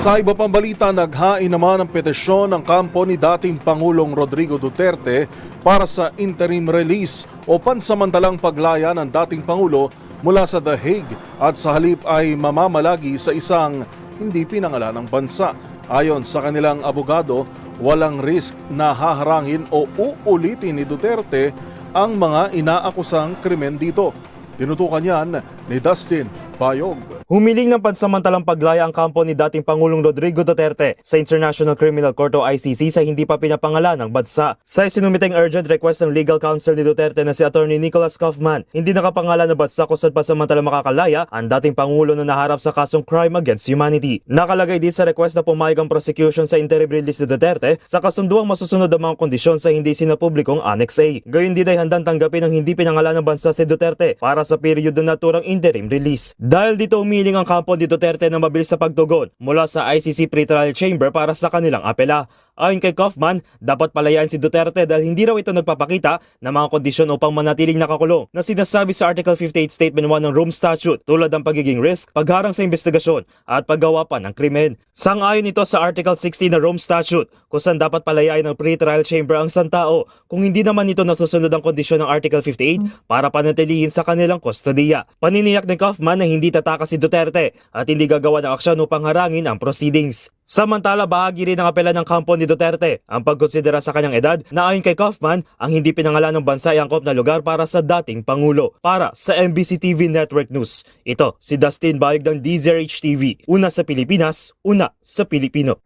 Sa iba pang balita, naghain naman ang petisyon ng kampo ni dating Pangulong Rodrigo Duterte para sa interim release o pansamantalang paglaya ng dating Pangulo mula sa The Hague at sa halip ay mamamalagi sa isang hindi pinangalan ng bansa. Ayon sa kanilang abogado, walang risk na haharangin o uulitin ni Duterte ang mga inaakusang krimen dito. Tinutukan yan ni Dustin Bayog. Humiling ng pansamantalang paglaya ang kampo ni dating Pangulong Rodrigo Duterte sa International Criminal Court o ICC sa hindi pa pinapangalan ng bansa. Sa isinumiteng urgent request ng legal counsel ni Duterte na si Attorney Nicholas Kaufman, hindi nakapangalan na bansa kung saan pansamantalang makakalaya ang dating Pangulo na naharap sa kasong crime against humanity. Nakalagay din sa request na pumayag ang prosecution sa interim release ni Duterte sa kasunduang masusunod ang mga kondisyon sa hindi sinapublikong Annex A. Gayun din ay handang tanggapin ang hindi pinangalan ng bansa si Duterte para sa period na naturang interim release. Dahil dito umiling ang kampo ni Duterte na mabilis na pagtugon mula sa ICC Pretrial Chamber para sa kanilang apela. Ayon kay Kaufman, dapat palayain si Duterte dahil hindi raw ito nagpapakita ng mga kondisyon upang manatiling nakakulong na sinasabi sa Article 58 Statement 1 ng Rome Statute tulad ng pagiging risk, pagharang sa investigasyon at paggawa pa ng krimen. Sang-ayon ito sa Article 60 ng Rome Statute kung saan dapat palayain ng pre-trial chamber ang isang tao kung hindi naman ito nasusunod ang kondisyon ng Article 58 para panatilihin sa kanilang kustodiya. Paniniyak ni Kaufman na hindi tatakas si Duterte at hindi gagawa ng aksyon upang harangin ang proceedings. Samantala, bahagi rin ng apela ng kampo ni Duterte ang pagkonsidera sa kanyang edad na ayon kay Kaufman, ang hindi pinangalan ng bansa ay angkop na lugar para sa dating Pangulo. Para sa MBC TV Network News, ito si Dustin Bayag ng DZRH TV. Una sa Pilipinas, una sa Pilipino.